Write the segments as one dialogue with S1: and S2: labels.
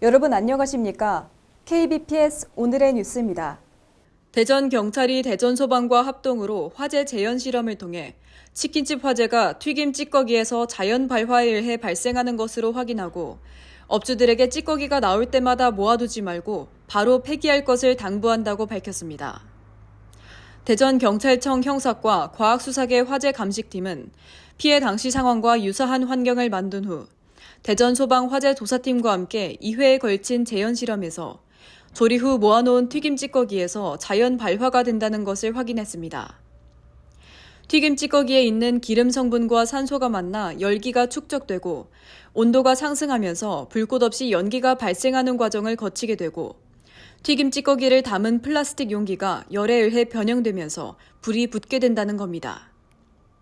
S1: 여러분 안녕하십니까? KBPS 오늘의 뉴스입니다. 대전 경찰이 대전 소방과 합동으로 화재 재현 실험을 통해 치킨집 화재가 튀김 찌꺼기에서 자연 발화에 의해 발생하는 것으로 확인하고 업주들에게 찌꺼기가 나올 때마다 모아두지 말고 바로 폐기할 것을 당부한다고 밝혔습니다. 대전 경찰청 형사과 과학수사계 화재 감식팀은 피해 당시 상황과 유사한 환경을 만든 후 대전 소방 화재 조사팀과 함께 2회에 걸친 재현 실험에서 조리 후 모아놓은 튀김 찌꺼기에서 자연 발화가 된다는 것을 확인했습니다. 튀김 찌꺼기에 있는 기름 성분과 산소가 만나 열기가 축적되고 온도가 상승하면서 불꽃 없이 연기가 발생하는 과정을 거치게 되고 튀김 찌꺼기를 담은 플라스틱 용기가 열에 의해 변형되면서 불이 붙게 된다는 겁니다.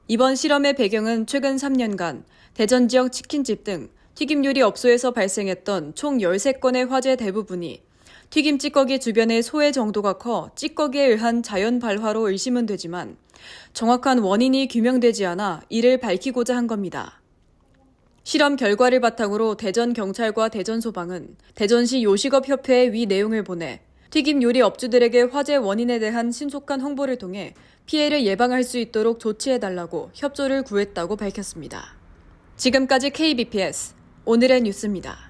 S1: 이번 실험의 배경은 최근 3년간 대전 지역 치킨집 등 튀김 요리 업소에서 발생했던 총 13건의 화재 대부분이 튀김 찌꺼기 주변의 소해 정도가 커 찌꺼기에 의한 자연 발화로 의심은 되지만 정확한 원인이 규명되지 않아 이를 밝히고자 한 겁니다. 실험 결과를 바탕으로 대전 경찰과 대전 소방은 대전시 요식업 협회에 위 내용을 보내 튀김 요리 업주들에게 화재 원인에 대한 신속한 홍보를 통해 피해를 예방할 수 있도록 조치해달라고 협조를 구했다고 밝혔습니다. 지금까지 KBPS 오늘의 뉴스입니다.